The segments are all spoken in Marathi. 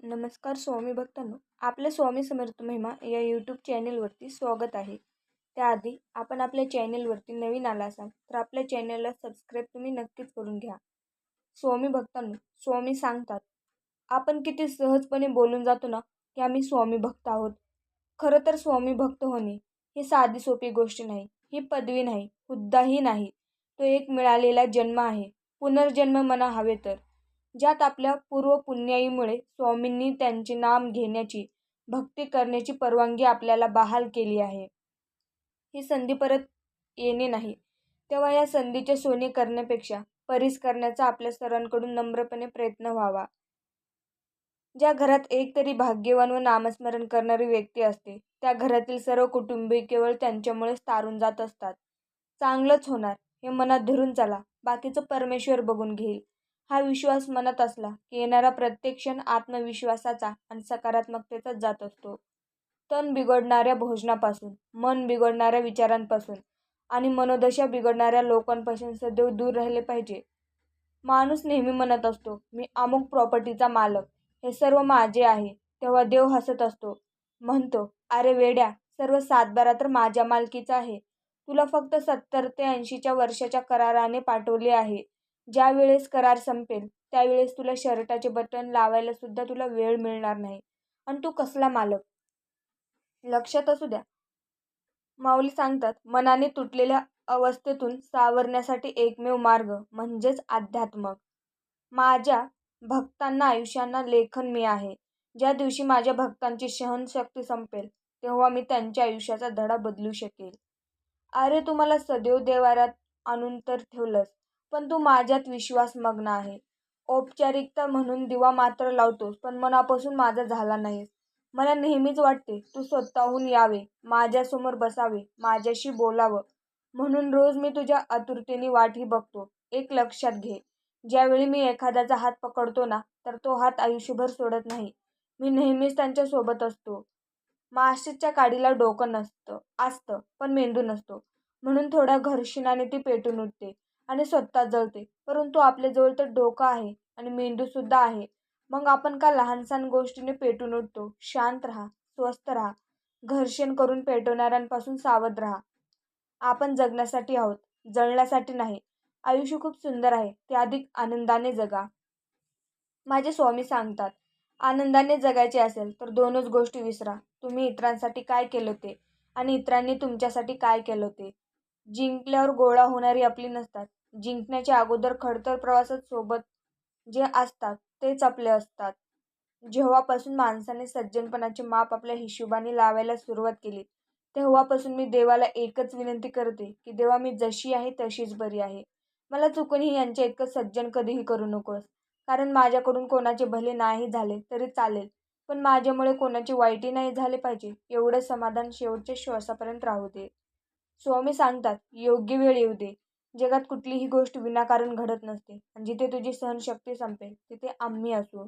नमस्कार स्वामी भक्तांनो. आपल्या स्वामी समर्थ महिमा या यूट्यूब चॅनेलवरती स्वागत आहे. त्याआधी आपण आपल्या चॅनेलवरती नवीन आला असाल तर आपल्या चॅनेलला सबस्क्राईब तुम्ही नक्कीच करून घ्या. स्वामी भक्तांनो स्वामी सांगतात आपण किती सहजपणे बोलून जातो ना की आम्ही स्वामी भक्त आहोत. खरं तर स्वामी भक्त होणे ही साधी सोपी गोष्ट नाही ही पदवी नाही हुद्दाही नाही. तो एक मिळालेला जन्म आहे. पुनर्जन्म म्हणा हवे तर. ज्यात आपल्या पूर्व पुण्याईमुळे स्वामींनी त्यांचे नाम घेण्याची भक्ती करण्याची परवानगी आपल्याला बहाल केली आहे. ही संधी परत येणे नाही. तेव्हा या संधीचे सोने करण्यापेक्षा परीस करण्याचा आपल्या सर्वांकडून नम्रपणे प्रयत्न व्हावा. ज्या घरात एक तरी भाग्यवान व नामस्मरण करणारी व्यक्ती असते त्या घरातील सर्व कुटुंबीय केवळ त्यांच्यामुळेच तारून जात असतात. चांगलंच होणार हे मनात धरून चला बाकीचं परमेश्वर बघून घेईल. हा विश्वास मनात असला की येणारा प्रत्येक क्षण आत्मविश्वासाचा आणि सकारात्मकतेचाच जात असतो. तन बिघडणाऱ्या भोजनापासून मन बिघडणाऱ्या विचारांपासून आणि मनोदशा बिघडणाऱ्या लोकांपासून सदैव दूर राहिले पाहिजे. माणूस नेहमी म्हणत असतो मी अमुक प्रॉपर्टीचा मालक हे सर्व माझे आहे तेव्हा देव हसत असतो. म्हणतो अरे वेड्या सर्व सातबारा तर माझ्या मालकीचा आहे. तुला फक्त सत्तर ते ऐंशीच्या वर्षाच्या कराराने पाठवले आहे. ज्या वेळेस करार संपेल त्यावेळेस तुला शर्टाचे बटन लावायला सुद्धा तुला वेळ मिळणार नाही. आणि तू कसला मालक? लक्षात असू द्या. माऊली सांगतात मनाने तुटलेल्या अवस्थेतून सावरण्यासाठी एकमेव मार्ग म्हणजेच आध्यात्मक माझ्या भक्तांना आयुष्यांना लेखन मी आहे. ज्या दिवशी माझ्या भक्तांची सहनशक्ती संपेल तेव्हा मी त्यांच्या आयुष्याचा धडा बदलू शकेल. अरे तुम्हाला सदैव देवारात आणून तर ठेवलंस. पण तू माझ्यात विश्वास मग्न आहे. औपचारिकता म्हणून दिवा मात्र लावतोस पण मनापासून माझा झाला नाहीस. मला नेहमीच वाटते तू स्वतःहून यावे माझ्यासमोर बसावे माझ्याशी बोलावं. म्हणून रोज मी तुझ्या आतुरतेने वाटही बघतो. एक लक्षात घे ज्यावेळी मी एखाद्याचा हात पकडतो ना तर तो हात आयुष्यभर सोडत नाही. मी नेहमीच त्यांच्यासोबत असतो. माशीच्या काडीला डोकं नसतं असतं पण मेंदू नसतो. म्हणून थोड्या घर्षणाने ती पेटून उठते. आणि स्वतः जळते. परंतु आपल्याजवळ तर डोकं आहे आणि मेंदूसुद्धा आहे. मग आपण का लहानसहान गोष्टीने पेटून उठतो? शांत राहा स्वस्थ राहा. घर्षण करून पेटवणाऱ्यांपासून सावध राहा. आपण जगण्यासाठी आहोत. जळण्यासाठी नाही. आयुष्य खूप सुंदर आहे. ते अधिक आनंदाने जगा. माझे स्वामी सांगतात आनंदाने जगायचे असेल तर दोनच गोष्टी विसरा. तुम्ही इतरांसाठी काय केलं ते? आणि इतरांनी तुमच्यासाठी काय केलं ते? जिंकल्यावर गोळा होणारी आपली नसतात. जिंकण्याच्या अगोदर खडतर प्रवासात सोबत जे असतात तेच आपले असतात. जेव्हापासून माणसाने सज्जनपणाचे माप आपल्या हिशोबाने लावायला सुरुवात केली तेव्हापासून मी देवाला एकच विनंती करते की देवा मी जशी आहे तशीच बरी आहे. मला चुकूनही यांच्या इतकं सज्जन कधीही करू नकोस. कारण माझ्याकडून कोणाचे भले नाही झाले तरी चालेल पण माझ्यामुळे कोणाचे वाईटही नाही झाले पाहिजे एवढं समाधान शेवटच्या श्वासापर्यंत राहू दे. स्वामी सांगतात योग्य वेळ येऊ दे. जगात कुठलीही गोष्ट विनाकारण घडत नसते आणि जिथे तुझी सहनशक्ती संपेल तिथे आम्ही असू.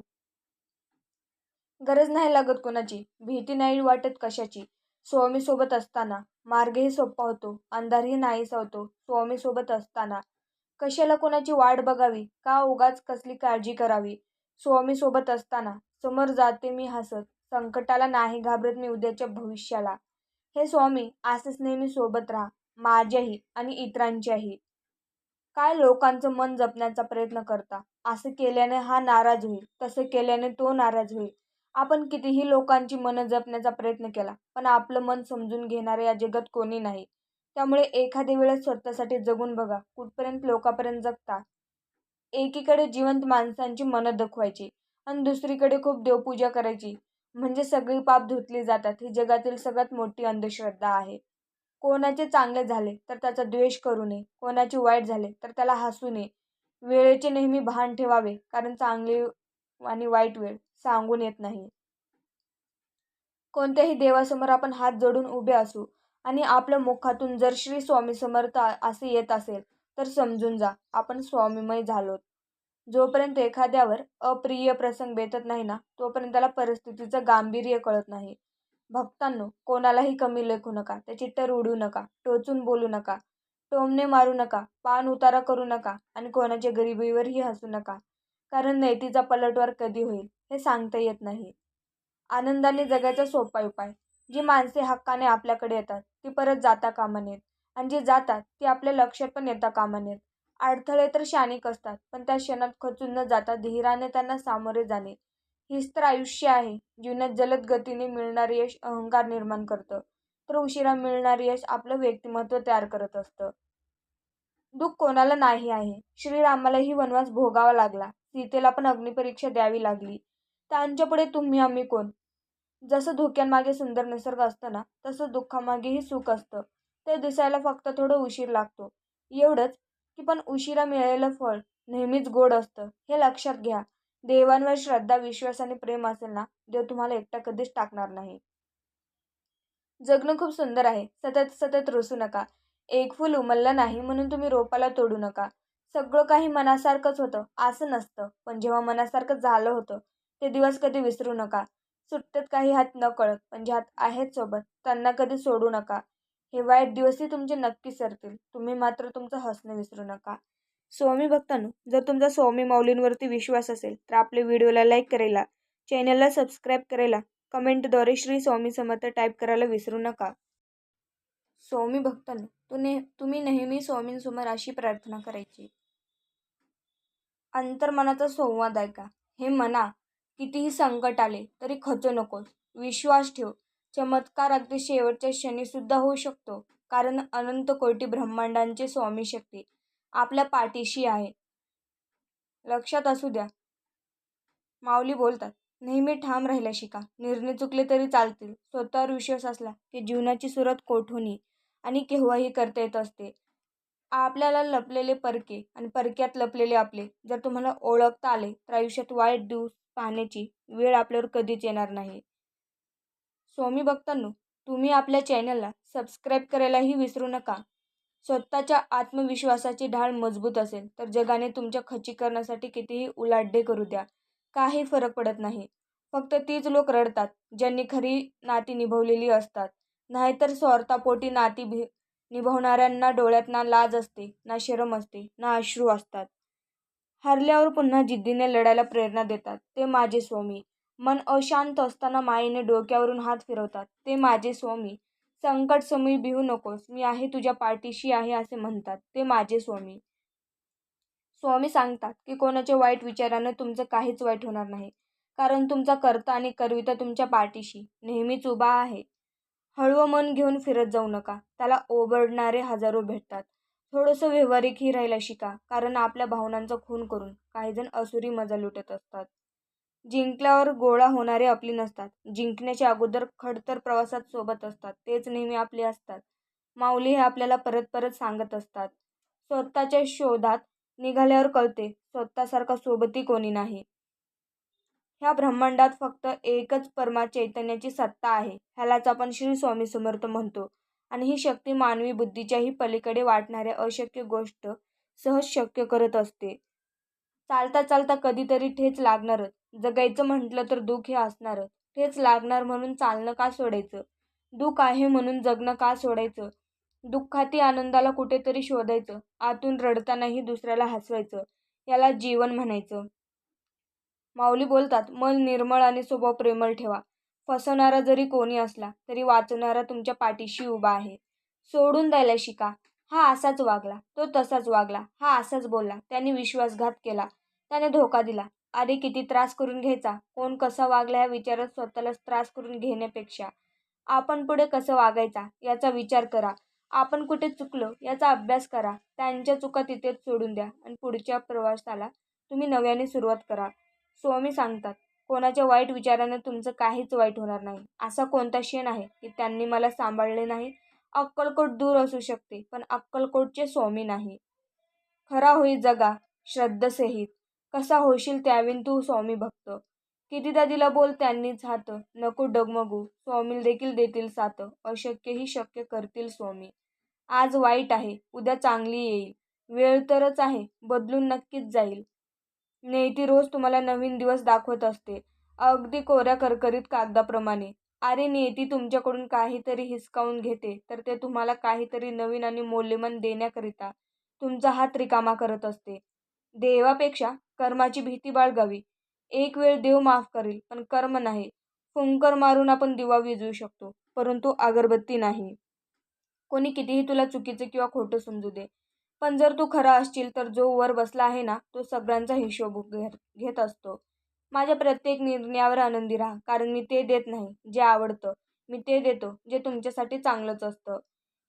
गरज नाही लागत कोणाची भीती नाही वाटत कशाची. स्वामी सोबत असताना मार्गही सोपा होतो अंधारही नाहीसा होतो स्वामी सोबत असताना. कशाला कोणाची वाट बघावी? का उगाच कसली काळजी करावी? स्वामी सोबत असताना समोर जाते मी हसत संकटाला नाही घाबरत मी उद्याच्या भविष्याला. हे स्वामी असेच नेहमी सोबत राहा माझ्याही आणि इतरांच्याही. काय लोकांचं मन जपण्याचा प्रयत्न करता? असं केल्याने हा नाराज होईल तसं केल्याने तो नाराज होईल. आपण कितीही लोकांची मनं जपण्याचा प्रयत्न केला पण आपलं मन समजून घेणारे या जगात कोणी नाही. त्यामुळे एखाद्या वेळेस स्वतःसाठी जगून बघा कुठपर्यंत लोकांपर्यंत जगता. एकीकडे जिवंत माणसांची मनं दाखवायची आणि दुसरीकडे खूप देवपूजा करायची. म्हणजे सगळी पाप धुतली जातात. ही जगातील सगळ्यात मोठी अंधश्रद्धा आहे. कोणाचे चांगले झाले तर त्याचा द्वेष करू नये. कोणाचे वाईट झाले तर त्याला हसू नये. वेळेचे नेहमी भान ठेवावे कारण चांगली आणि वाईट वेळ सांगून येत नाही. कोणत्याही देवासमोर आपण हात जोडून उभे असू आणि आपल्या मुखातून जर श्री स्वामी समर्थ असे येत असेल तर समजून जा आपण स्वामीमय झालोत. जोपर्यंत एखाद्यावर अप्रिय प्रसंग बेतत नाही ना तोपर्यंत त्याला परिस्थितीचं गांभीर्य कळत नाही. भक्तांनो कोणालाही कमी लेखू नका त्याची टर उडू नका टोचून बोलू नका टोमणे मारू नका पान उतारा करू नका आणि कोणाच्या गरिबीवरही हसू नका कारण नैतीचा पलटवार कधी होईल हे सांगता येत नाही. आनंदाने जगायचा सोपा उपाय जी माणसे हक्काने आपल्याकडे येतात ती परत जाता कामा नयेत आणि जी जातात ती आपल्या लक्षात पण येता कामा नयेत. अडथळे तर शानिक असतात पण त्या क्षणात खचून न जाता धीराने त्यांना सामोरे जाणे हीच तर आयुष्य आहे. जीवनात जलद गतीने मिळणारे यश अहंकार निर्माण करतं. तर उशिरा मिळणारे यश आपलं व्यक्तिमत्व तयार करत असतं. दुःख कोणाला नाही आहे. श्रीरामालाही वनवास भोगावा लागला. सीतेला पण अग्निपरीक्षा द्यावी लागली. त्यांच्यापुढे तुम्ही आम्ही कोण? जसं धोक्यांमागे सुंदर निसर्ग असतं ना तसं दुःखामागेही सुख असतं. ते दिसायला फक्त थोडं उशीर लागतो. एवढंच की पण उशिरा मिळालेलं फळ नेहमीच गोड असतं. हे लक्षात घ्या. देवांवर श्रद्धा विश्वास आणि प्रेम असेल ना देव तुम्हाला एकटा कधीच टाकणार नाही. जगणं खूप सुंदर आहे. सतत सतत रुसू नका. एक फूल उमललं नाही म्हणून तुम्ही रोपाला तोडू नका. सगळं काही मनासारखंच होतं असं नसतं. पण जेव्हा मनासारखं झालं होतं ते दिवस कधी विसरू नका. सुटतात काही हात न कळत पण जे हात आहेत सोबत त्यांना कधी सोडू नका. हे वाईट दिवसही तुमचे नक्की सरतील. तुम्ही मात्र तुमचं हसणं विसरू नका. स्वामी भक्तांनो जर तुमचा स्वामी माऊलींवरती विश्वास असेल तर आपल्या व्हिडिओला लाईक करायला चॅनलला सबस्क्राईब करायला कमेंटद्वारे श्री स्वामी समर्थ टाईप करायला विसरू नका. स्वामी भक्तांनो तुने तुम्ही नेहमी स्वामींसमोर अशी प्रार्थना करायची. अंतर्मनाचा संवाद ऐका. हे मना कितीही संकट आले तरी खचू नकोस. विश्वास ठेव. चमत्कार अगदी शेवटच्या क्षणीसुद्धा होऊ शकतो कारण अनंत कोटी ब्रह्मांडांचे स्वामी शक्ती आपल्या पाठीशी आहे. लक्षात असू द्या. माऊली बोलतात नेहमी ठाम राहिला शिका. निर्णय चुकले तरी चालतील. स्वतःवर विश्वास असला की जीवनाची सुरुवात कोठूनही आणि केव्हाही करता येत असते. आपल्याला लपलेले परके आणि परक्यात लपलेले आपले. जर तुम्हाला ओळखता आले तर आयुष्यात वाईट दिवस पाहण्याची वेळ आपल्यावर कधीच येणार नाही. स्वामी भक्तांनो तुम्ही आपल्या चॅनलला सबस्क्राईब करायलाही विसरू नका. स्वतःच्या आत्मविश्वासाची ढाळ मजबूत असेल तर जगाने तुमच्या खच्चीकरणासाठी कितीही उलाढे करू द्या. काही फरक पडत नाही. फक्त तीच लोक रडतात ज्यांनी खरी नाती निभवलेली असतात. नाहीतर स्वार्थापोटी नाती भि निभवणाऱ्यांना डोळ्यात ना लाज असते ना शरम असते ना अश्रू असतात. हरल्यावर पुन्हा जिद्दीने लढायला प्रेरणा देतात. ते माझे स्वामी. मन अशांत असताना माईने डोक्यावरून हात फिरवतात. ते माझे स्वामी. संकट समयी भिवू नकोस. मी आहे तुझ्या पाठीशी आहे असे म्हणतात. ते माझे स्वामी. स्वामी सांगतात की कोणाच्या वाईट विचारानं तुमचं काहीच वाईट होणार नाही. कारण तुमचा कर्ता आणि करविता तुमच्या पाठीशी. नेहमीच उभा आहे. हळवं मन घेऊन फिरत जाऊ नका. त्याला ओबडणारे हजारो भेटतात. थोडंसं व्यावहारिकही राहायला शिका. कारण आपल्या भावनांचा खून करून काहीजण असुरी मजा लुटत असतात. जिंकल्यावर गोळा होणारे आपली नसतात. जिंकण्याच्या अगोदर खडतर प्रवासात सोबत असतात. तेच नेहमी आपले असतात. माऊली हे आपल्याला परत परत सांगत असतात. स्वतःच्या शोधात निघाल्यावर कळते स्वतःसारखा सोबती कोणी नाही. ह्या ब्रह्मांडात फक्त एकच परमा चैतन्याची सत्ता आहे. ह्यालाच आपण श्री स्वामी समर्थ म्हणतो. आणि ही शक्ती मानवी बुद्धीच्याही पलीकडे वाटणाऱ्या अशक्य गोष्ट सहज शक्य करत असते. चालता चालता कधीतरी ठेच लागणारच. जगायचं म्हटलं तर दुःख हे असणारच ठेच लागणार म्हणून चालणं का सोडायचं? दुःख आहे म्हणून जगणं का सोडायचं? दुःखाती आनंदाला कुठेतरी शोधायचं. आतून रडतानाही दुसऱ्याला हसवायचं. याला जीवन म्हणायचं. माऊली बोलतात मन निर्मळ आणि स्वभाव प्रेमळ ठेवा. फसवणारा जरी कोणी असला तरी वाचवणारा तुमच्या पाठीशी उभा आहे. सोडून द्यायला शिका. हा असाच वागला तो तसाच वागला हा असाच बोलला. त्याने विश्वासघात केला. त्याने धोका दिला. अरे किती त्रास करून घ्यायचा? कोण कसा वागला ह्या विचारात स्वतःलाच त्रास करून घेण्यापेक्षा. आपण पुढे कसं वागायचा? याचा विचार करा. आपण कुठे चुकलो? याचा अभ्यास करा. त्यांच्या चुका तिथेच सोडून द्या आणि पुढच्या प्रवासाला तुम्ही नव्याने सुरुवात करा. स्वामी सांगतात कोणाच्या वाईट विचाराने तुमचं काहीच वाईट होणार नाही. असा कोणता क्षण आहे की त्यांनी मला सांभाळले नाही? अक्कलकोट दूर असू शकते पण अक्कलकोटचे स्वामी नाही. खरा होई जगा श्रद्धेसहित कसा होशील त्यावेळी तू स्वामी भक्त. कितीदा दिला बोल त्यांनीच हात. नको डगमगू. स्वामी देखील देतील साथ. अशक्यही शक्य करतील स्वामी. आज वाईट आहे. उद्या चांगली येईल. वेळ तरच आहे. बदलून नक्कीच जाईल. नेती रोज तुम्हाला नवीन दिवस दाखवत असते. अगदी कोऱ्या करकरीत कागदाप्रमाणे. अरे नेती तुमच्याकडून काहीतरी हिसकावून घेते. तर ते तुम्हाला काहीतरी नवीन आणि मौल्यवान देण्याकरिता तुमचा हात रिकामा करत असते. देवापेक्षा कर्माची भीती बाळगावी. एक वेळ देव माफ करेल पण कर्म नाही. फुंकर मारून आपण दिवा विजवू शकतो परंतु अगरबत्ती नाही. कोणी कितीही तुला चुकीचं किंवा खोटं समजू दे पण जर तू खरा असशील तर जो वर बसला आहे ना तो सगळ्यांचा हिशोब घेत घेत असतो. माझ्या प्रत्येक निर्णयावर आनंदी राहा कारण मी ते देत नाही जे आवडतं मी ते देतो जे तुमच्यासाठी चांगलंच असतं.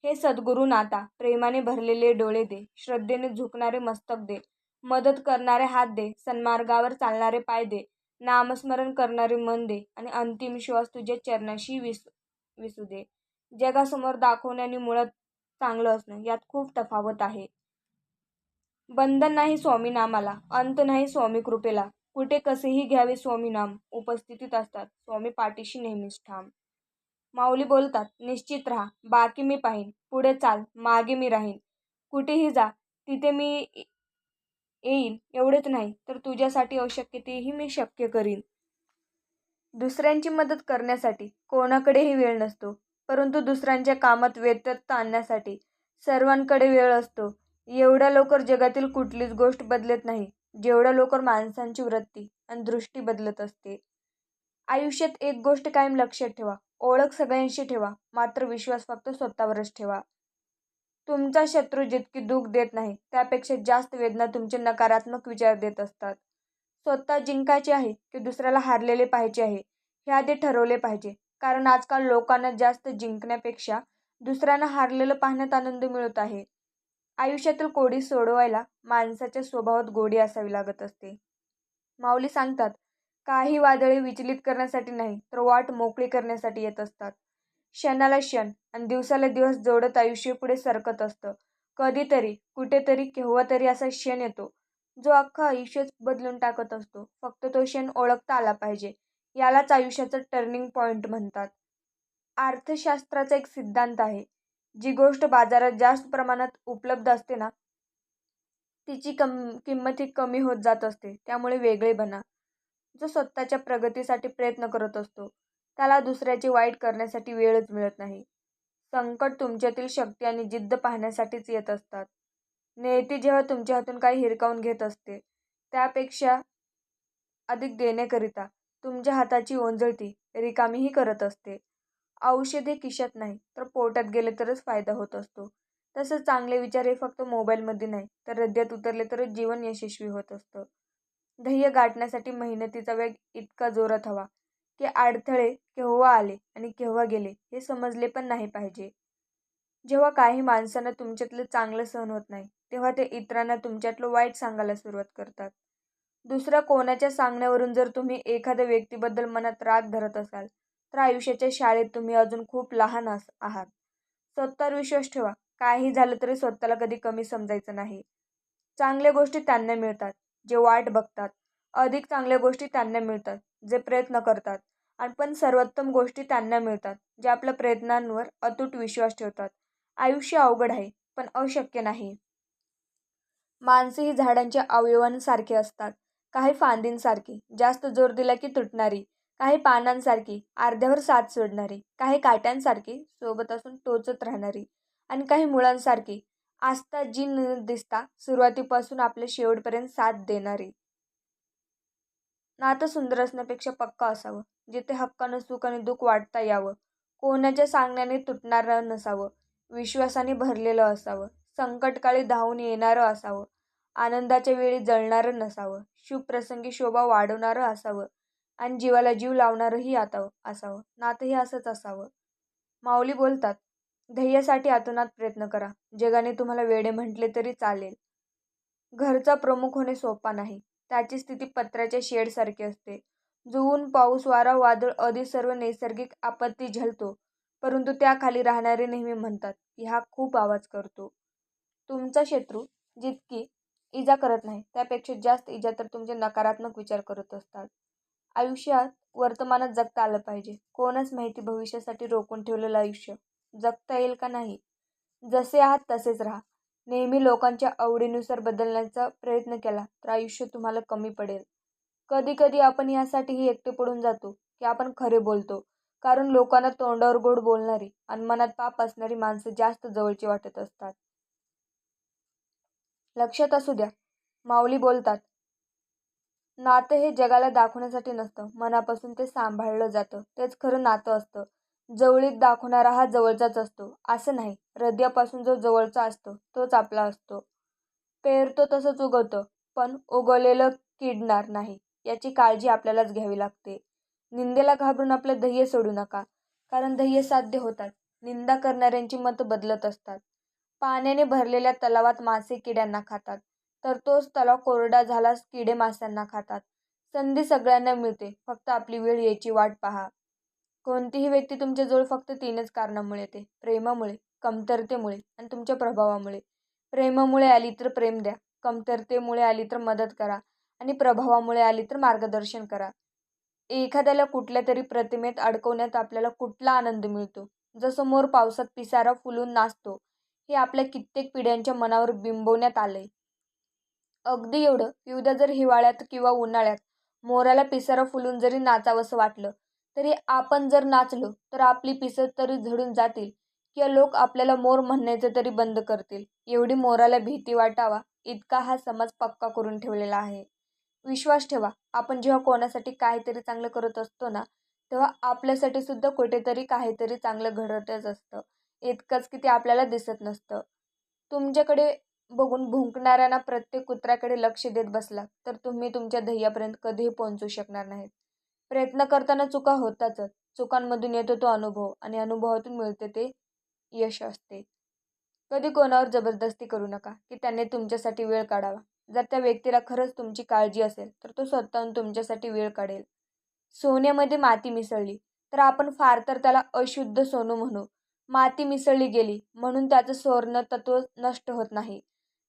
हे सद्गुरू नाता प्रेमाने भरलेले डोळे दे श्रद्धेने झुकणारे मस्तक दे मदत करणारे हात दे सन्मार्गावर चालणारे पाय दे नामस्मरण करणारे मन दे आणि अंतिम श्वास तुझ्या चरणाशी विस विसू दे. जगासमोर दाखवणे आणि मुळात चांगलं असणं यात खूप तफावत आहे. बंधन नाही स्वामी नामाला अंत नाही स्वामी कृपेला कुठे कसेही घ्यावे स्वामी नाम उपस्थितीत असतात. स्वामी पाठीशी नेहमीच ठाम. माऊली बोलतात निश्चित राहा बाकी मी पाहीन. पुढे चाल मागे मी राहीन. कुठेही जा तिथे मी येईल एवढेच नाही तर तुझ्यासाठी अशक्य तेही मी शक्य करीन. दुसऱ्यांची मदत करण्यासाठी कोणाकडेही वेळ नसतो परंतु दुसऱ्यांच्या कामात व्यत्यत्त आणण्यासाठी सर्वांकडे वेळ असतो. एवढ्या लवकर जगातील कुठलीच गोष्ट बदलत नाही जेवढ्या लवकर माणसांची वृत्ती आणि दृष्टी बदलत असते. आयुष्यात एक गोष्ट कायम लक्षात ठेवा ओळख सगळ्यांशी ठेवा मात्र विश्वास फक्त स्वतःवरच ठेवा. तुमचा शत्रू जितकी दुःख देत नाही त्यापेक्षा जास्त वेदना तुमचे नकारात्मक विचार देत असतात. स्वतः जिंकायचे आहे की दुसऱ्याला हारलेले पाहिजे आहे हे आधी ठरवले पाहिजे. कारण आजकाल लोकांना जास्त जिंकण्यापेक्षा दुसऱ्यांना हारलेलं पाहण्यात आनंद मिळत आहे. आयुष्यातील कोडी सोडवायला माणसाच्या स्वभावात गोडी असावी लागत असते. माऊली सांगतात काही वादळे विचलित करण्यासाठी नाही तर वाट मोकळी करण्यासाठी येत असतात. क्षणाला क्षण आणि दिवसाला दिवस जोडत आयुष्य पुढे सरकत असतं. कधीतरी कुठेतरी केव्हा तरी असा क्षण येतो. जो अख्खं आयुष्यच बदलून टाकत असतो. फक्त तो क्षण ओळखता आला पाहिजे. यालाच आयुष्याचं टर्निंग पॉईंट म्हणतात. अर्थशास्त्राचा एक सिद्धांत आहे. जी गोष्ट बाजारात जास्त प्रमाणात उपलब्ध असते ना तिची कम किंमत ही कमी होत जात असते. त्यामुळे वेगळे बना. जो स्वतःच्या प्रगतीसाठी प्रयत्न करत असतो. त्याला दुसऱ्याचे वाईट करण्यासाठी वेळच मिळत नाही. संकट तुमच्यातील शक्ती आणि जिद्द पाहण्यासाठीच येत असतात. नियती जेव्हा तुमच्या हातून काही हिरकावून घेत असते त्यापेक्षा अधिक देण्याकरिता तुमच्या हाताची ओंजळती रिकामीही करत असते. औषधे किशत नाही तर पोटात गेले तरच फायदा होत असतो. तसंच चांगले विचार हे फक्त मोबाईलमध्ये नाही तर हृदयात उतरले तरच जीवन यशस्वी होत असतं. ध्येय गाठण्यासाठी मेहनतीचा वेग इतका जोरात हवा. की अडथळे केव्हा आले आणि केव्हा गेले हे समजले पण नाही पाहिजे. जेव्हा काही माणसांना तुमच्यातलं चांगलं सहन होत नाही तेव्हा ते इतरांना तुमच्यातलं वाईट सांगायला सुरुवात करतात. दुसऱ्या कोणाच्या सांगण्यावरून जर तुम्ही एखाद्या व्यक्तीबद्दल मनात राग धरत असाल तर आयुष्याच्या शाळेत तुम्ही अजून खूप लहान अस आहात. स्वतःवर विश्वास ठेवा. काही झालं तरी स्वतःला कधी कमी समजायचं नाही. चांगल्या गोष्टी त्यांना मिळतात जे वाट बघतात. अधिक चांगल्या गोष्टी त्यांना मिळतात जे प्रयत्न करतात. आणि पण सर्वोत्तम गोष्टी त्यांना मिळतात जे आपल्या प्रयत्नांवर अतूट विश्वास ठेवतात. आयुष्य अवघड आहे पण अशक्य नाही. माणसे ही झाडांच्या अवयवांसारखे असतात. काही फांदींसारखी जास्त जोर दिला की तुटणारी. काही पानांसारखी अर्ध्यावर साथ सोडणारी. काही काट्यांसारखी सोबत असून टोचत राहणारी. आणि काही मुळांसारखी आस्था जी न दिसता सुरुवातीपासून आपल्या शेवटपर्यंत साथ देणारी. नातं सुंदर असण्यापेक्षा पक्का असावं. जिथे हक्कानं सुख आणि दुःख वाटता यावं. कोणाच्या सांगण्याने तुटणारं नसावं. विश्वासाने भरलेलं असावं. संकटकाळी धावून येणारं असावं. आनंदाच्या वेळी जळणारं नसावं. शुभप्रसंगी शोभा वाढवणारं असावं. आणि जीवाला जीव लावणारंही आता असावं. नातंही असंच असावं. माऊली बोलतात ध्येयासाठी आतोनात प्रयत्न करा. जगाने तुम्हाला वेडे म्हटले तरी चालेल. घरचा प्रमुख होणे सोपा नाही. त्याची स्थिती पत्र्याच्या शेडसारखी असते. जो ऊन पाऊस वारा वादळ आदी सर्व नैसर्गिक आपत्ती झेलतो. परंतु त्याखाली राहणारे नेहमी म्हणतात की हा खूप आवाज करतो. तुमचा शत्रू जितकी इजा करत नाही त्यापेक्षा जास्त इजा तर तुमचे नकारात्मक विचार करत असतात. आयुष्यात वर्तमानात जगता आलं पाहिजे. कोणच माहिती भविष्यासाठी रोखून ठेवलेलं आयुष्य जगता येईल का नाही? जसे आहात तसेच राहा. नेहमी लोकांच्या आवडीनुसार बदलण्याचा प्रयत्न केला तर आयुष्य तुम्हाला कमी पडेल. कधी कधी आपण यासाठीही एकटे पडून जातो की आपण खरे बोलतो. कारण लोकांना तोंडावर गोड बोलणारी आणि मनात पाप असणारी माणसं जास्त जवळची वाटत असतात. लक्षात असू द्या माऊली बोलतात नातं हे जगाला दाखवण्यासाठी नसतं मनापासून ते सांभाळलं जातं तेच खरं नातं असतं. जवळीत दाखवणारा हा जवळचाच असतो असं नाही. हृदयापासून जो जवळचा असतो तोच आपला असतो. पेरतो तसंच उगवतं पण उगवलेलं किडणार नाही. याची काळजी आपल्यालाच घ्यावी लागते. निंदेला घाबरून आपलं ध्येय सोडू नका कारण ध्येय साध्य होतात. निंदा करणाऱ्यांची मतं बदलत असतात. पाण्याने भरलेल्या तलावात मासे किड्यांना खातात. तर तोच तलाव कोरडा झालाच किडे माशांना खातात. संधी सगळ्यांना मिळते फक्त आपली वेळ यायची वाट पहा. कोणतीही व्यक्ती तुमच्याजवळ फक्त तीनच कारणामुळे येते. प्रेमामुळे कमतरतेमुळे आणि तुमच्या प्रभावामुळे. प्रेमामुळे आली तर प्रेम द्या कमतरतेमुळे आली तर मदत करा. आणि प्रभावामुळे आली तर मार्गदर्शन करा. एखाद्याला कुठल्या तरी प्रतिमेत अडकवण्यात आपल्याला कुठला आनंद मिळतो? जसं मोर पावसात पिसारा फुलून नाचतो हे आपल्या कित्येक पिढ्यांच्या मनावर बिंबवण्यात आलंय. अगदी एवढं. की उद्या जर हिवाळ्यात किंवा उन्हाळ्यात मोराला पिसारा फुलून जरी नाचावंसं वाटलं तरी आपण जर नाचलो तर आपली पिसं तरी झडून जातील किंवा लोक आपल्याला मोर म्हणण्याचं तरी बंद करतील. एवढी मोराला भीती वाटावा इतका हा समाज पक्का करून ठेवलेला आहे. विश्वास ठेवा. आपण जेव्हा कोणासाठी काहीतरी चांगलं करत असतो ना तेव्हा आपल्यासाठी सुद्धा कुठेतरी काहीतरी चांगलं घडतच असतं. इतकंच की ते आपल्याला दिसत नसतं. तुमच्याकडे बघून भुंकणाऱ्यांना प्रत्येक कुत्र्याकडे लक्ष देत बसला तर तुम्ही तुमच्या ध्येयापर्यंत कधीही पोहोचू शकणार नाहीत. प्रयत्न करताना चुका होतातच. चुकांमधून येतो तो अनुभव आणि अनुभवातून मिळते ते यश असते. कधी कोणावर जबरदस्ती करू नका की त्याने तुमच्यासाठी वेळ काढावा. जर त्या व्यक्तीला खरंच तुमची काळजी असेल तर तो स्वतःहून तुमच्यासाठी वेळ काढेल. सोन्यामध्ये माती मिसळली तर आपण फार तर त्याला अशुद्ध सोनू म्हणू. माती मिसळली गेली म्हणून त्याचं सोर्ण तत्व नष्ट होत नाही.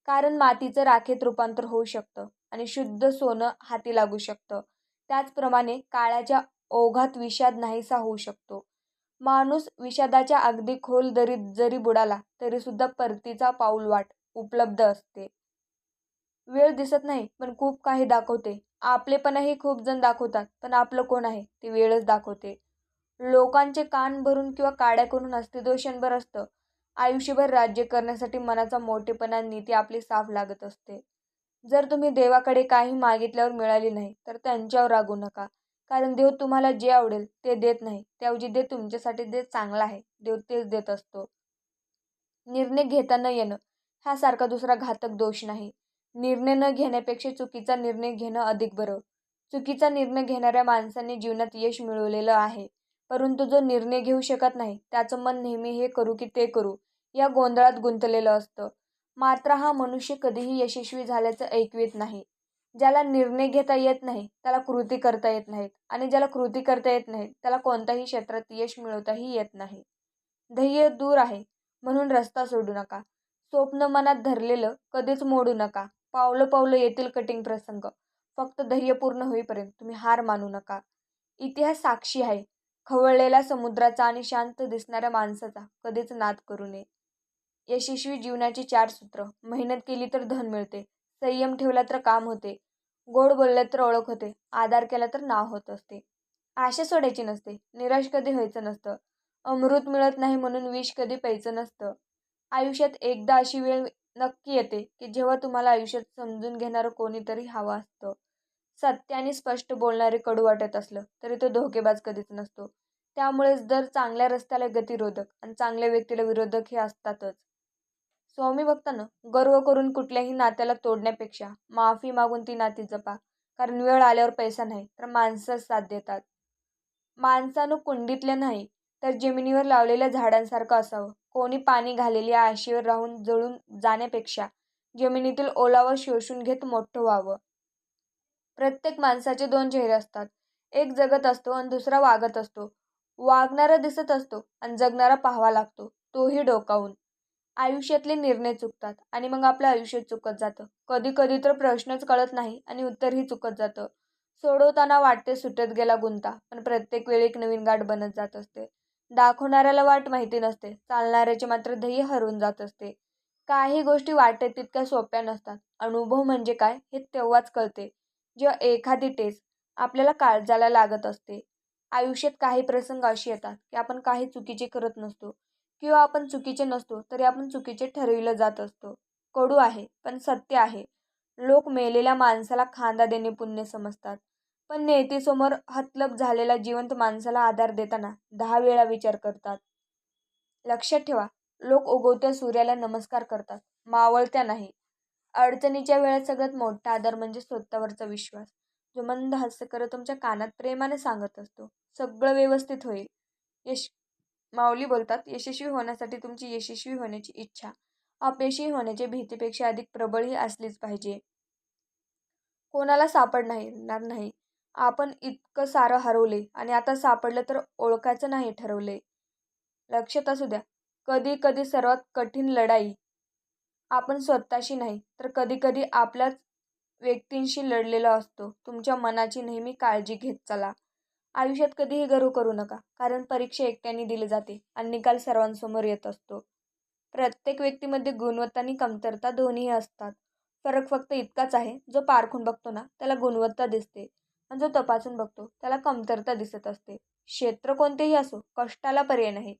कारण मातीचं राखेत रूपांतर होऊ शकतं आणि शुद्ध सोनं हाती लागू शकतं. त्याचप्रमाणे काळाच्या ओघात विषाद नाहीसा होऊ शकतो. माणूस विषादाच्या अगदी खोल दरीत जरी बुडाला तरीसुद्धा परतीचा पाऊलवाट उपलब्ध असते. वेळ दिसत नाही पण खूप काही दाखवते. आपलेपणाही खूप जण दाखवतात पण आपलं कोण आहे ते वेळच दाखवते. लोकांचे कान भरून किंवा काड्या करून अस्तित्व क्षणभर असतं. आयुष्यभर राज्य करण्यासाठी मनाचा मोठेपणा नीती आपली साफ लागत असते. जर तुम्ही देवाकडे काही मागितल्यावर मिळाली नाही तर त्यांच्यावर रागू नका. कारण देव तुम्हाला जे आवडेल ते देत नाही. त्याऐवजी दे तुमच्यासाठी जे चांगला आहे. देव तेच देत असतो. निर्णय घेताना येणं ह्यासारखा दुसरा घातक दोष नाही. निर्णय न घेण्यापेक्षा चुकीचा निर्णय घेणं अधिक बरं. चुकीचा निर्णय घेणाऱ्या माणसाने जीवनात यश मिळवलेलं आहे. परंतु जो निर्णय घेऊ शकत नाही त्याचं मन नेहमी हे करू की ते करू या गोंधळात गुंतलेलं असतं. मात्र हा मनुष्य कधीही यशस्वी झाल्याचं ऐकवीत नाही. ज्याला निर्णय घेता येत नाही त्याला कृती करता येत नाहीत आणि ज्याला कृती करता येत नाही त्याला कोणत्याही क्षेत्रात यश मिळवताही येत नाही. ध्येय दूर आहे म्हणून रस्ता सोडू नका. स्वप्न मनात धरलेलं कधीच मोडू नका. पावलं पावलं येतील कठीण प्रसंग. फक्त ध्येय पूर्ण होईपर्यंत तुम्ही हार मानू नका. इतिहास साक्षी आहे. खवळलेला समुद्राचा आणि शांत दिसणाऱ्या माणसाचा कधीच नाद करू नये. यशस्वी जीवनाची चार सूत्र. मेहनत केली तर धन मिळते. संयम ठेवला तर काम होते. गोड बोलले तर ओळख होते. आधार केला तर नाव होत असते. आशा सोडायची नसते. निराश कधी व्हायचं नसतं. अमृत मिळत नाही म्हणून विष कधी प्यायचं नसतं. आयुष्यात एकदा अशी वेळ नक्की येते की जेव्हा तुम्हाला आयुष्यात समजून घेणारं कोणीतरी हवं असतं. सत्य आणि स्पष्ट बोलणारे कडू वाटत असलं तरी तो धोकेबाज कधीच नसतो. त्यामुळेच दर चांगल्या रस्त्याला गतिरोधक आणि चांगल्या व्यक्तीला विरोधक हे असतातच. स्वामी भक्तानं गर्व करून कुठल्याही नात्याला तोडण्यापेक्षा माफी मागून ती नाती जपा कारण वेळ आल्यावर पैसा नाही तर माणसंच साथ देतात. माणसानं कुंडीतले नाही तर जमिनीवर लावलेल्या झाडांसारखं असावं. कोणी पाणी घालेल्या आशेवर राहून जळून जाण्यापेक्षा. जमिनीतील ओलावा शोषून घेत मोठं व्हावं. प्रत्येक माणसाचे दोन चेहरे असतात. एक जगत असतो आणि दुसरा वागत असतो. वागणारा दिसत असतो आणि जगणारा पाहावा लागतो. तोही डोकावून. आयुष्यातले निर्णय चुकतात आणि मग आपलं आयुष्य चुकत जातं. कधी कधी तर प्रश्नच कळत नाही आणि उत्तरही चुकत जातं. सोडवताना वाटते सुटत गेला गुंता पण प्रत्येक वेळी एक नवीन गाठ बनत जात असते. दाखवणाऱ्याला वाट माहिती नसते. चालणाऱ्याचे मात्र ध्येय हरवून जात असते. काही गोष्टी वाटत तितक्या सोप्या नसतात. अनुभव म्हणजे काय हे तेव्हाच कळते. जेव्हा एखादी टेस आपल्याला काळजाला लागत असते. आयुष्यात काही प्रसंग असे येतात की आपण काही चुकीचे करत नसतो. किंवा आपण चुकीचे नसतो तरी आपण चुकीचे ठरविलं जात असतो. कडू आहे पण सत्य आहे. लोक मेलेल्या माणसाला खांदा देणे पुण्य समजतात. पण नेतेसमोर हतलब झालेल्या जिवंत माणसाला आधार देताना दहा वेळा विचार करतात. लक्षात ठेवा लोक उगवत्या सूर्याला नमस्कार करतात मावळत्या नाही. अडचणीच्या वेळेत सगळ्यात मोठा आधार म्हणजे स्वतःवरचा विश्वास जो मंद हास्य करत तुमच्या कानात प्रेमाने सांगत असतो. सगळं व्यवस्थित होईल. यश माऊली बोलतात यशस्वी होण्यासाठी तुमची यशस्वी होण्याची इच्छा अपयशी होण्याच्या भीतीपेक्षा अधिक प्रबळ ही असलीच पाहिजे. कोणाला सापडणार नाही आपण इतकं सारं हरवले आणि आता सापडलं तर ओळखायचं नाही ठरवले. लक्षात असू द्या कधी कधी सर्वात कठीण लढाई आपण स्वतःशी नाही तर कधी कधी आपल्याच व्यक्तींशी लढलेलो असतो. तुमच्या मनाची नेहमी काळजी घेत चला. आयुष्यात कधीही गर्व करू नका कारण परीक्षा एकट्याने दिली जाते आणि निकाल सर्वांसमोर येत असतो. प्रत्येक व्यक्तीमध्ये गुणवत्ता आणि कमतरता दोन्ही असतात. फरक फक्त इतकाच आहे जो पारखून बघतो ना त्याला गुणवत्ता दिसते. आणि जो तपासून बघतो त्याला कमतरता दिसत असते. क्षेत्र कोणतेही असो कष्टाला पर्याय नाही.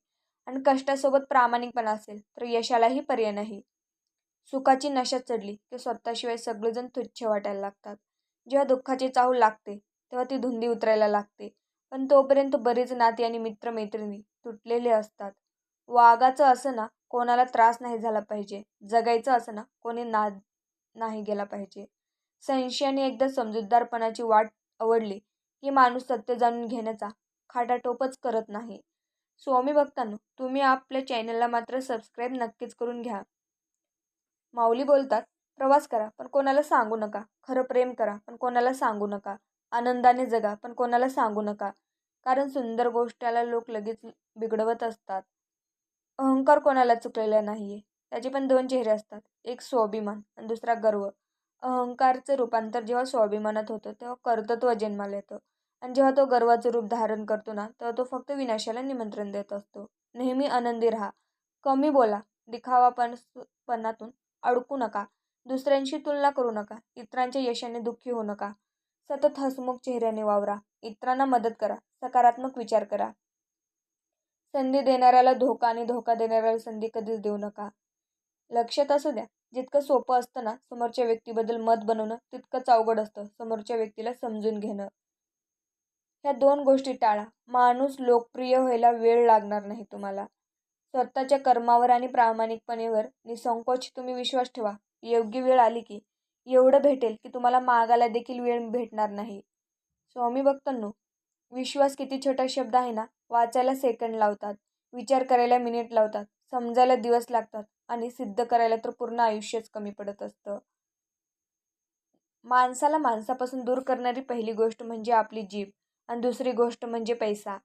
आणि कष्टासोबत प्रामाणिकपणा असेल तर यशालाही पर्याय नाही. सुखाची नशा चढली की स्वतःशिवाय सगळेजण तुच्छ वाटायला लागतात. जेव्हा दुःखाची चाहूल लागते तेव्हा ती धुंदी उतरायला लागते. पण तोपर्यंत बरीच नाते आणि मित्रमैत्रिणी तुटलेले असतात. वागाचं असं ना कोणाला त्रास नाही झाला पाहिजे. जगायचं असं ना कोणी ना नाही गेला पाहिजे. संशयाने एकदा समजूतदारपणाची वाट आवडली की माणूस सत्य जाणून घेण्याचा खाटाटोपच करत नाही. स्वामी भक्तांनो तुम्ही आपल्या चॅनलला मात्र सबस्क्राईब नक्कीच करून घ्या. माऊली बोलतात प्रवास करा पण कोणाला सांगू नका. खरं प्रेम करा पण कोणाला सांगू नका. आनंदाने जगा पण कोणाला सांगू नका. कारण सुंदर गोष्टीला लोक लगेच बिघडवत असतात. अहंकार कोणाला चुकलेला नाही आहे त्याचे पण दोन चेहरे असतात. एक स्वाभिमान आणि दुसरा गर्व. अहंकारचं रूपांतर जेव्हा स्वाभिमानात होतं तेव्हा कर्तृत्व जन्माला येतं. आणि जेव्हा तो गर्वाचं रूप धारण करतो ना तेव्हा तो फक्त विनाशाला निमंत्रण देत असतो. नेहमी आनंदी राहा. कमी बोला. दिखावापणपणातून अडकू नका. दुसऱ्यांशी तुलना करू नका. इतरांच्या यशाने दुःखी होऊ नका. सतत हसमुख चेहऱ्याने वावरा. इतरांना मदत करा. सकारात्मक विचार करा. संधी देणाऱ्याला धोका आणि धोका देणाऱ्याला संधी कधीच देऊ नका. लक्षात असू द्या जितकं सोपं असतं ना समोरच्या व्यक्तीबद्दल मत बनवणं तितकंच अवघड असतं समोरच्या व्यक्तीला समजून घेणं. ह्या दोन गोष्टी टाळा. माणूस लोकप्रिय व्हायला वेळ लागणार नाही तुम्हाला. स्वतःच्या कर्मावर आणि प्रामाणिकपणेवर निसंकोच तुम्ही विश्वास ठेवा. योग्य वेळ आली की एवढं भेटेल की तुम्हाला मागायला देखील वेळ भेटणार नाही. स्वामी भक्तांनो विश्वास किती छोटा शब्द आहे ना वाचायला सेकंड लावतात विचार करायला मिनिट लावतात समजायला दिवस लागतात. आणि सिद्ध करायला तर पूर्ण आयुष्यच कमी पडत असतं. माणसाला माणसापासून दूर करणारी पहिली गोष्ट म्हणजे आपली जीभ आणि दुसरी गोष्ट म्हणजे पैसा.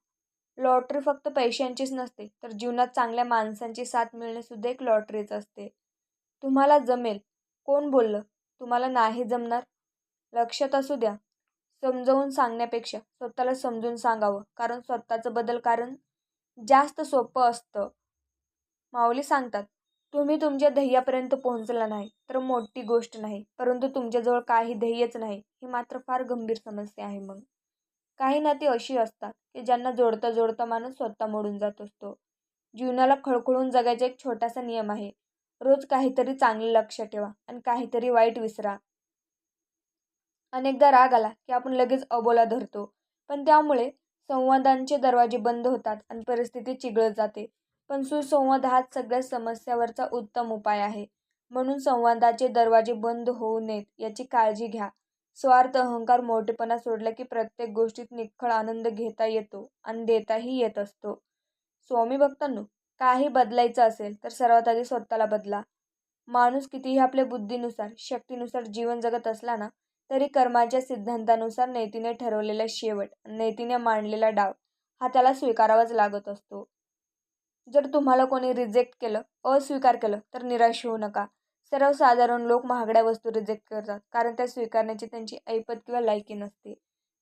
लॉटरी फक्त पैशांचीच नसते तर जीवनात चांगल्या माणसांची साथ मिळणेसुद्धा एक लॉटरीच असते. तुम्हाला जमेल. कोण बोललं? तुम्हाला नाही जमणार? लक्षात असू द्या. समजावून सांगण्यापेक्षा स्वतःला समजून सांगावं कारण स्वतःचं बदल कारण जास्त सोपं असतं. माऊली सांगतात तुम्ही तुमच्या ध्येयापर्यंत पोहोचला नाही तर मोठी गोष्ट नाही परंतु तुमच्याजवळ काही ध्येयच नाही ही मात्र फार गंभीर समस्या आहे मग. काही नाती अशी असतात की ज्यांना जोडता जोडता माणूस स्वतः मोडून जात असतो. जीवनाला खळखळून जगायचा एक छोटासा नियम आहे. रोज काहीतरी चांगले लक्ष ठेवा आणि काहीतरी वाईट विसरा. अनेकदा राग आला की आपण लगेच अबोला धरतो पण त्यामुळे संवादांचे दरवाजे बंद होतात आणि परिस्थिती चिघळत जाते. पण सुसंवाद हाच सगळ्या समस्यावरचा उत्तम उपाय आहे. म्हणून संवादाचे दरवाजे बंद होऊ नयेत याची काळजी घ्या. स्वार्थ अहंकार मोठेपणा सोडला की प्रत्येक गोष्टीत निखळ आनंद घेता येतो आणि देताही येत असतो. स्वामी भक्तांनो काही बदलायचं असेल तर सर्वात आधी स्वतःला बदला. माणूस कितीही आपल्या बुद्धीनुसार शक्तीनुसार जीवन जगत असला ना तरी कर्माच्या सिद्धांतानुसार नैतीने ठरवलेला शेवट नैतीने मांडलेला डाव हा त्याला स्वीकारावाच लागत असतो. जर तुम्हाला कोणी रिजेक्ट केलं अस्वीकार केलं तर निराश होऊ नका. सर्वसाधारण लोक महागड्या वस्तू रिजेक्ट करतात कारण त्या स्वीकारण्याची त्यांची ऐपत किंवा लायकी नसते.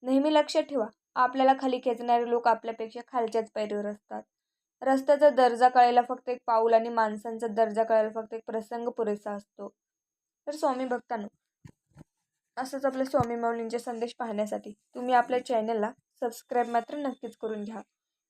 नेहमी लक्षात ठेवा. आपल्याला खाली खेचणारे लोक आपल्यापेक्षा खालच्याच पायरीवर असतात. रस्त्याचा दर्जा कळायला फक्त एक पाऊल आणि माणसांचा दर्जा कळायला फक्त एक प्रसंग पुरेसा असतो. तर स्वामी भक्तांनो असंच आपल्या स्वामी माऊलींचे संदेश पाहण्यासाठी तुम्ही आपल्या चॅनलला सबस्क्राईब मात्र नक्कीच करून घ्या.